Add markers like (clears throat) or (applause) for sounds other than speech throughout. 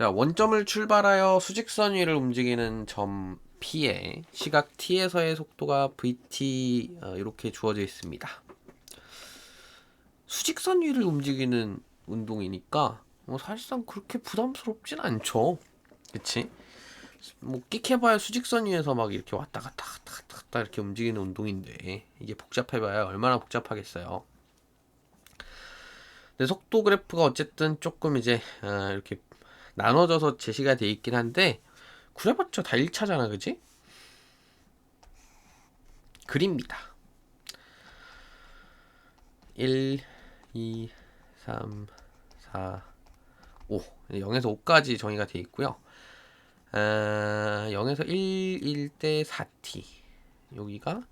자, 원점을 출발하여 수직선 위를 움직이는 점 P에 시각 T에서의 속도가 VT 어, 이렇게 주어져 있습니다. 수직선 위를 움직이는 운동이니까 뭐 사실상 그렇게 부담스럽진 않죠. 그치? 뭐 끽해봐야 수직선 위에서 막 이렇게 왔다 갔다 갔다 갔다, 갔다 이렇게 움직이는 운동인데 이게 복잡해봐야 얼마나 복잡하겠어요. 근데 속도 그래프가 어쨌든 조금 이제 아, 이렇게 나눠져서 제시가 돼 있긴 한데 그래봤자 다 1차잖아 그지? 그립니다. 1, 2, 3, 4, 5 0에서 5까지 정의가 돼 있고요. 아, 0에서 1, 1대 4t 여기가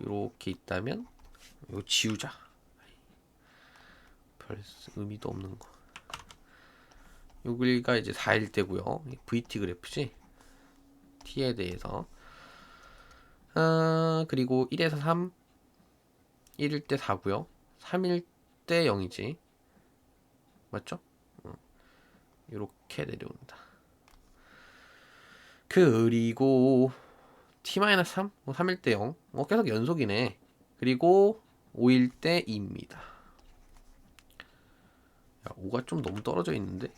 이렇게 있다면 이거 지우자. 별 의미도 없는 거 여기가 이제 4일 때고요. VT 그래프지. T에 대해서. 아, 그리고 1에서 3 1일 때 4고요. 3일 때 0이지. 맞죠? 어. 이렇게 내려온다. 그리고 T-3? 뭐 3일 때 0. 어, 계속 연속이네. 그리고 5일 때 2입니다. 야, 5가 좀 너무 떨어져 있는데?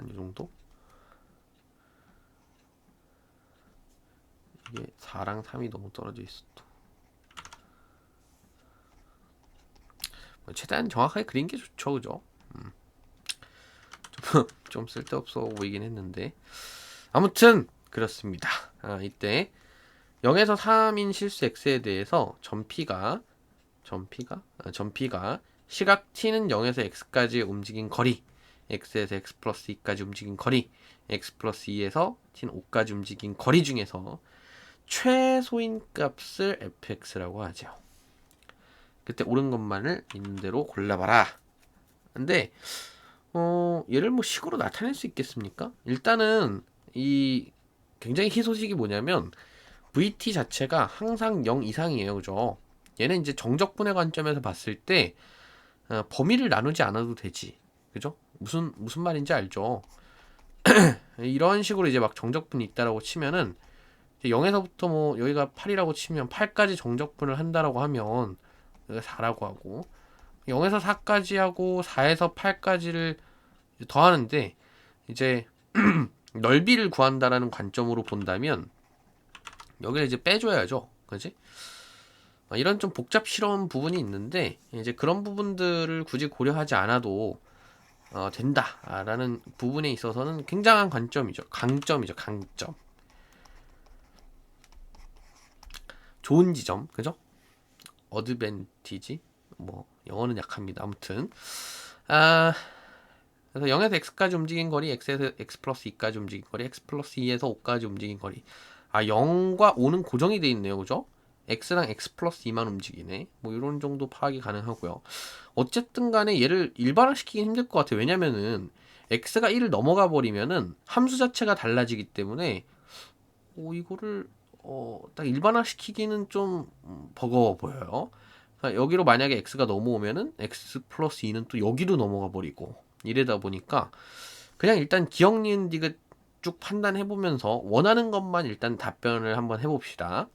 한 이 정도? 이게 4랑 3이 너무 떨어져 있어 또. 뭐 최대한 정확하게 그린 게 좋죠, 그죠? 음. 좀, (laughs) 좀 쓸데없어 보이긴 했는데 아무튼 그렇습니다. 아, 이때 0에서 3인 실수 x에 대해서 점피가 점피가 아, 점피가 시각 t는 0에서 x까지 움직인 거리 x에서 x 플러스 2까지 움직인 거리 x 플러스 2에서 t는 5까지 움직인 거리 중에서 최소인 값을 fx라고 하죠. 그때 옳은 것만을 있는 대로 골라봐라. 근데 어, 얘를 뭐 식으로 나타낼 수 있겠습니까? 일단은 이 굉장히 희소식이 뭐냐면 VT 자체가 항상 0 이상이에요. 그죠? 얘는 이제 정적분의 관점에서 봤을 때 어, 범위를 나누지 않아도 되지. 그죠? 무슨 무슨 말인지 알죠? (clears throat) 이런 식으로 이제 막 정적분이 있다라고 치면은 0에서부터 뭐 여기가 8이라고 치면 8까지 정적분을 한다라고 하면 여기가 4라고 하고 0에서 4까지 하고 4에서 8까지를 더하는데 이제 (clears throat) 넓이를 구한다라는 관점으로 본다면 여기를 이제 빼줘야죠. 그지? 이런 좀 복잡스러운 부분이 있는데 이제 그런 부분들을 굳이 고려하지 않아도 어, 된다라는 부분에 있어서는 굉장한 관점이죠. 강점이죠. 강점. 좋은 지점, 그죠? 어드밴티지. 뭐 영어는 약합니다. 아무튼 아 그래서 0에서 x까지 움직인 거리, x에서 x 플러스 2까지 움직인 거리, x 플러스 2에서 5까지 움직인 거리. 아 0과 5는 고정이 돼 있네요, 그죠? X랑 x 플러스 2만 움직이네. 뭐 이런 정도 파악이 가능하고요. 어쨌든 간에 얘를 일반화시키기 힘들 것 같아요. 왜냐면은 x가 1을 넘어가 버리면은 함수 자체가 달라지기 때문에 오 이거를 어, 딱 일반화시키기는 좀 음, 버거워 보여요. 그러니까 여기로 만약에 x가 넘어오면은 x 플러스 2는 또 여기로 넘어가 버리고 이래다 보니까 그냥 일단 기억 니은 디귿 쭉 판단해 보면서 원하는 것만 일단 답변을 한번 해봅시다.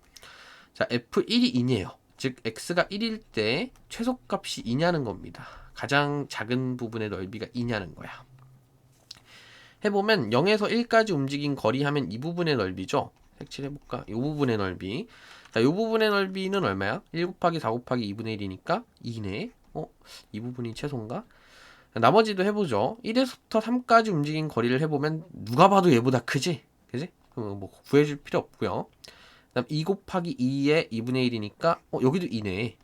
자, f1이 2네요. 즉 x가 1일 때 최소값이 2냐는 겁니다. 가장 작은 부분의 넓이가 2냐는 거야. 해보면 0에서 1까지 움직인 거리 하면 이 부분의 넓이죠. 색칠해볼까? 이 부분의 넓이. 자, 이 부분의 넓이는 얼마야? 1 곱하기 4 곱하기 2분의 1이니까 2네. 어? 이 부분이 최소인가? 나머지도 해보죠. 1에서부터 3까지 움직인 거리를 해보면 누가 봐도 얘보다 크지? 그지? 뭐 구해줄 필요 없고요. 그다음 2 곱하기 2의 2분의 1이니까 어 여기도 2네.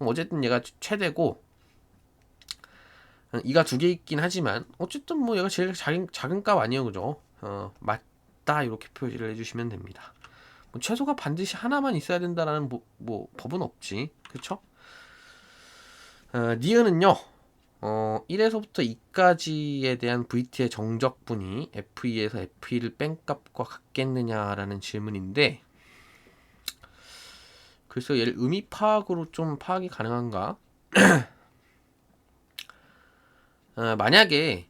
어쨌든 얘가 최대고 2가 두 개 있긴 하지만 어쨌든 뭐 얘가 제일 작은, 작은 값 아니에요 그죠? 어 맞다 이렇게 표시를 해주시면 됩니다. 뭐 최소가 반드시 하나만 있어야 된다라는 뭐, 뭐 법은 없지 그쵸? 어, 니은은요 어, 1에서부터 2까지에 대한 VT의 정적분이 F2에서 F2를 뺀 값과 같겠느냐라는 질문인데 글쎄요, 얘를 의미 파악으로 좀 파악이 가능한가? 어, (clears throat) 만약에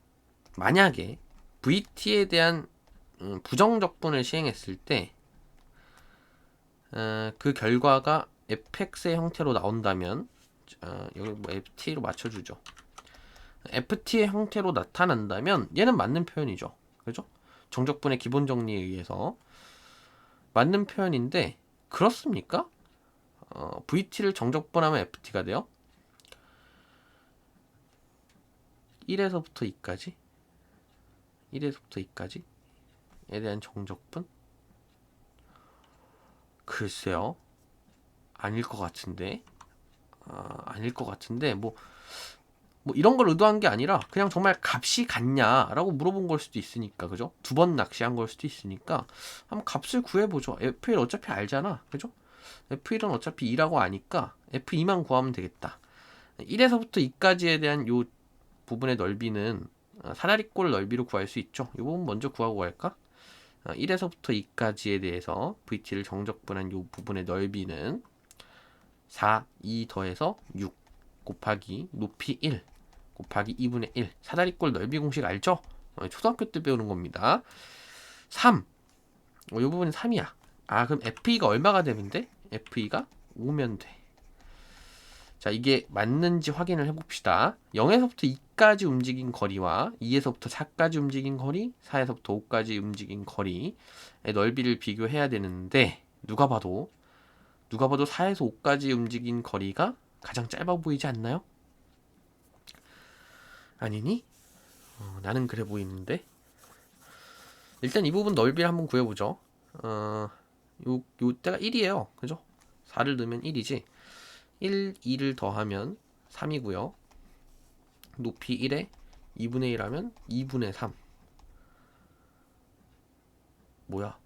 만약에 VT에 대한 음, 부정적분을 시행했을 때 어, 그 결과가 fx의 형태로 나온다면 어, 여기 뭐 ft로 맞춰주죠. ft의 형태로 나타난다면 얘는 맞는 표현이죠. 그죠? 정적분의 기본 정리에 의해서 맞는 표현인데 그렇습니까? 어, vt를 정적분하면 ft가 돼요? 1에서부터 2까지 1에서부터 2까지 에 대한 정적분? 글쎄요. 아닐 것 같은데. 아, 아닐 것 같은데 뭐, 뭐 이런 걸 의도한 게 아니라 그냥 정말 값이 같냐라고 물어본 걸 수도 있으니까 그죠? 두 번 낚시한 걸 수도 있으니까 한번 값을 구해보죠. F1 어차피 알잖아. 그죠? F1은 어차피 2라고 아니까 F2만 구하면 되겠다. 1에서부터 2까지에 대한 요 부분의 넓이는 어, 사다리꼴 넓이로 구할 수 있죠. 이 부분 먼저 구하고 갈까? 1에서부터 2까지에 대해서 VT를 정적분한 이 부분의 넓이는 4, 2 더해서 6 곱하기 높이 1 곱하기 2분의 1 사다리꼴 넓이 공식 알죠? 어, 초등학교 때 배우는 겁니다. 3 어, 이 부분이 3이야. 아 그럼 FE가 얼마가 되면 돼? FE가 5면 돼. 자, 이게 맞는지 확인을 해봅시다. 0에서부터 2까지 움직인 거리와 2에서부터 4까지 움직인 거리, 4에서부터 5까지 움직인 거리의 넓이를 비교해야 되는데 누가 봐도 누가 봐도 4에서 5까지 움직인 거리가 가장 짧아 보이지 않나요? 아니니? 어, 나는 그래 보이는데. 일단 이 부분 넓이를 한번 구해보죠. 어, 요, 요 때가 1이에요. 그죠? 4를 넣으면 1이지. 1, 2를 더하면 3이고요. 높이 1에 2분의 1 하면 2분의 3. 뭐야?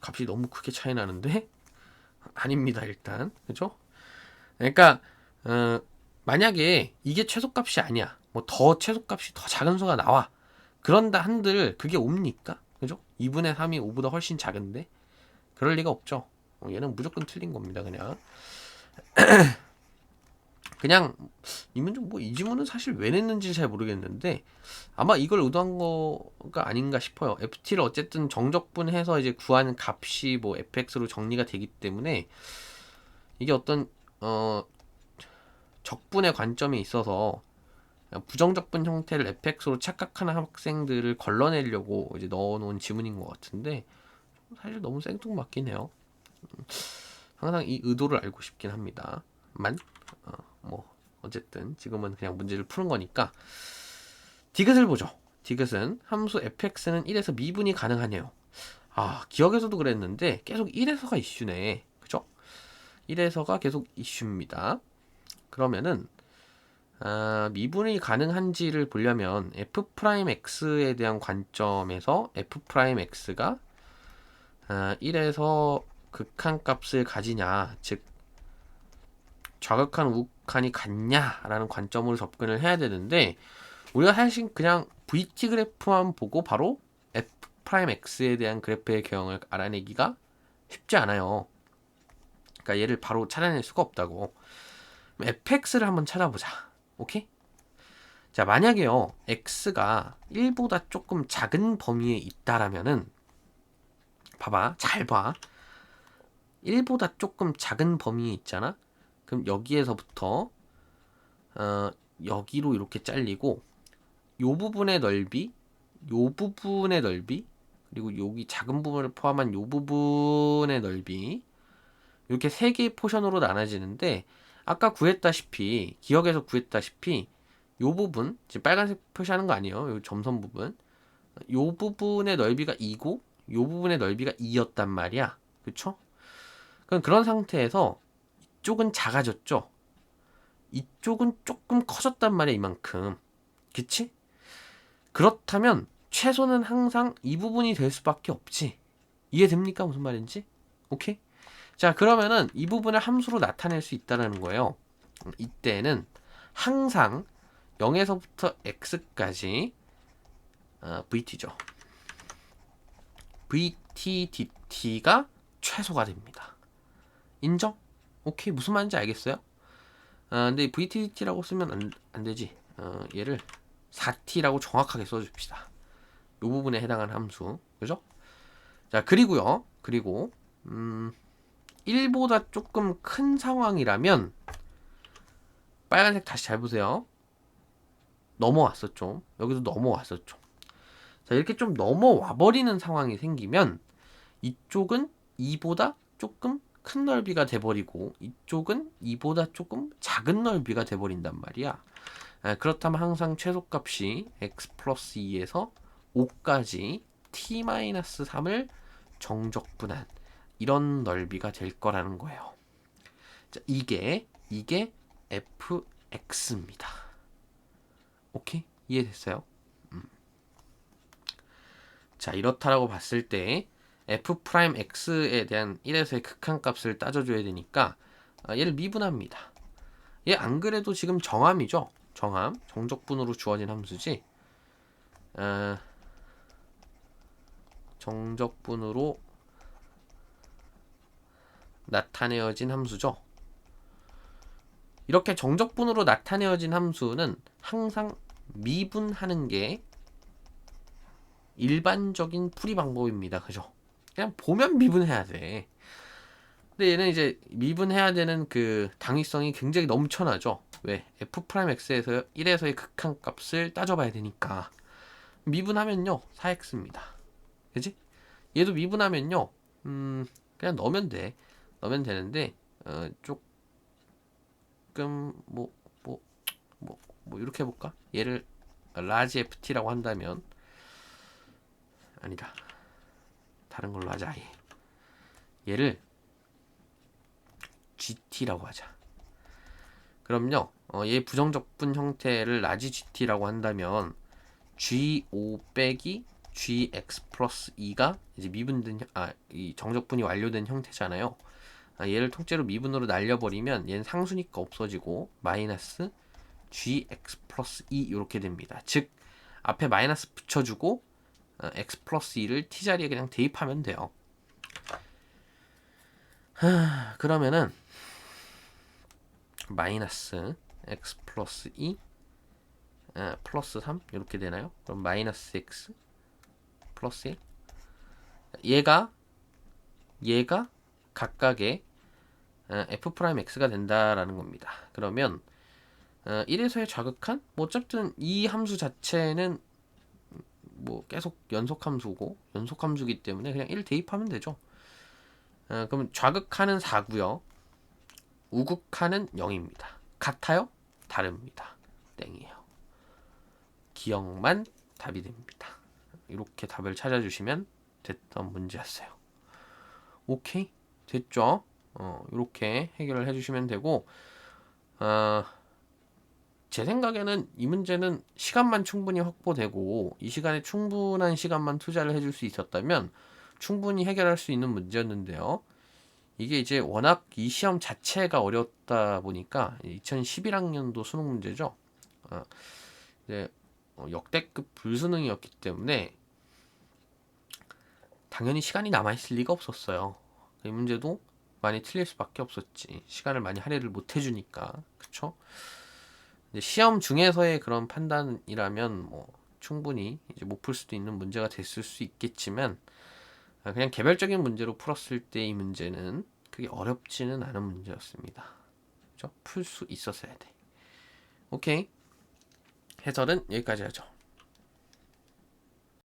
값이 너무 크게 차이 나는데? (laughs) 아닙니다, 일단. 그죠? 그러니까, 어, 만약에 이게 최소값이 아니야. 뭐 더 최소값이 더 작은 수가 나와. 그런다 한들 그게 옵니까? 그죠? 2분의 3이 5보다 훨씬 작은데? 그럴 리가 없죠. 어, 얘는 무조건 틀린 겁니다, 그냥. (clears throat) 그냥 이 문제 뭐이 지문은 사실 왜 냈는지 잘 모르겠는데 아마 이걸 의도한 거가 아닌가 싶어요. FT를 어쨌든 정적분해서 이제 구하는 값이 뭐 fx로 정리가 되기 때문에 이게 어떤 어 적분의 관점에 있어서 부정적분 형태를 fx로 착각하는 학생들을 걸러내려고 이제 넣어놓은 지문인 것 같은데 사실 너무 생뚱맞긴 해요. 항상 이 의도를 알고 싶긴 합니다. 만, 어, 뭐, 어쨌든 지금은 그냥 문제를 푸는 거니까. 디귿을 보죠. 디귿은 함수 fx는 1에서 미분이 가능하네요. 아, 기억에서도 그랬는데 계속 1에서가 이슈네. 그죠? 1에서가 계속 이슈입니다. 그러면은, 아, 미분이 가능한지를 보려면 f'x에 대한 관점에서 f'x가 아, 1에서 극한 값을 가지냐, 즉 좌극한 우극한이 같냐라는 관점으로 접근을 해야 되는데 우리가 사실 그냥 VT 그래프만 보고 바로 F 프라임 X에 대한 그래프의 경을 알아내기가 쉽지 않아요. 그러니까 얘를 바로 찾아낼 수가 없다고. fx를 한번 찾아보자. 오케이? 자, 만약에요. x가 1보다 조금 작은 범위에 있다라면은 봐봐. 잘 봐. 1보다 조금 작은 범위에 있잖아. 그럼 여기에서부터 어, 여기로 이렇게 잘리고 요 부분의 넓이, 요 부분의 넓이, 그리고 여기 작은 부분을 포함한 요 부분의 넓이 이렇게 세 개의 포션으로 나눠지는데 아까 구했다시피 기억에서 구했다시피 요 부분 지금 빨간색 표시하는 거 아니에요? 요 점선 부분 요 부분의 넓이가 2고 요 부분의 넓이가 2였단 말이야. 그쵸? 그럼 그런 상태에서 이쪽은 작아졌죠. 이쪽은 조금 커졌단 말이야 이만큼. 그치? 그렇다면 최소는 항상 이 부분이 될 수밖에 없지. 이해됩니까? 무슨 말인지? 오케이? 자 그러면은 이 부분을 함수로 나타낼 수 있다는 거예요. 이때는 항상 0에서부터 x까지 어, vt죠. Vt dt가 최소가 됩니다. 인정? 오케이 무슨 말인지 알겠어요? 아 근데 VTT라고 쓰면 안, 안 되지 어, 얘를 4t라고 정확하게 써줍시다. 이 부분에 해당하는 함수, 그죠? 자 그리고요, 그리고 음, 1보다 조금 큰 상황이라면 빨간색 다시 잘 보세요. 넘어왔었죠. 여기도 넘어왔었죠. 자 이렇게 좀 넘어와 버리는 상황이 생기면 이쪽은 2보다 조금 큰 넓이가 돼버리고 이쪽은 2보다 조금 작은 넓이가 돼버린단 말이야. 아, 그렇다면 항상 최소값이 x 플러스 2에서 5까지 t-3을 정적분한 이런 넓이가 될 거라는 거예요. 자, 이게 이게 fx입니다. 오케이? 이해됐어요? 음. 자, 이렇다라고 봤을 때 f 프라임 x에 대한 1에서의 극한값을 따져줘야 되니까 아, 얘를 미분합니다. 얘 안 그래도 지금 정함이죠? 정함, 정적분으로 주어진 함수지. 아, 정적분으로 나타내어진 함수죠. 이렇게 정적분으로 나타내어진 함수는 항상 미분하는 게 일반적인 풀이 방법입니다. 그죠? 그냥 보면 미분해야 돼. 근데 얘는 이제 미분해야 되는 그 당위성이 굉장히 넘쳐나죠. 왜? f'x에서 1에서의 극한 값을 따져봐야 되니까. 미분하면요, 4x입니다. 그지? 얘도 미분하면요, 음, 그냥 넣으면 돼. 넣으면 되는데, 어, 조금, 뭐, 뭐, 뭐, 뭐, 이렇게 해볼까? 얘를 라지 ft라고 한다면, 아니다. 다른 걸로 하자. 아예. 얘를 GT라고 하자. 그럼요. 어, 얘 부정적분 형태를 라지 GT라고 한다면 G5 빼기 GX 플러스 2가 이제 미분된 아, 이 정적분이 완료된 형태잖아요. 아, 얘를 통째로 미분으로 날려버리면 얘는 상수니까 없어지고 마이너스 GX 플러스 2 이렇게 됩니다. 즉 앞에 마이너스 붙여주고 어, x 플러스 2를 t 자리에 그냥 대입하면 돼요. 하, 그러면은 마이너스 x 플러스 2 아, 플러스 3 이렇게 되나요? 그럼 마이너스 x 플러스 1 얘가 얘가 각각의 어, f 프라임 x가 된다라는 겁니다. 그러면 어, 1에서의 자극한 뭐 어쨌든 이 함수 자체는 뭐 계속 연속 함수고 연속 함수기 때문에 그냥 1 대입하면 되죠. 어, 그럼 좌극하는 4고요. 우극하는 0입니다. 같아요? 다릅니다. 땡이에요. 기억만 답이 됩니다. 이렇게 답을 찾아주시면 됐던 문제였어요. 오케이? 됐죠? 어, 이렇게 해결을 해주시면 되고, 어, 제 생각에는 이 문제는 시간만 충분히 확보되고 이 시간에 충분한 시간만 투자를 해줄 수 있었다면 충분히 해결할 수 있는 문제였는데요. 이게 이제 워낙 이 시험 자체가 어렵다 보니까 2011학년도 수능 문제죠. 어, 이제 어, 역대급 불수능이었기 때문에 당연히 시간이 남아있을 리가 없었어요. 이 문제도 많이 틀릴 수밖에 없었지. 시간을 많이 할애를 못 해주니까. 그쵸? 시험 중에서의 그런 판단이라면 뭐 충분히 이제 못 풀 수도 있는 문제가 됐을 수 있겠지만 아, 그냥 개별적인 문제로 풀었을 때 이 문제는 그게 어렵지는 않은 문제였습니다. 그죠? 풀 수 있었어야 돼. 오케이. 해설은 여기까지 하죠.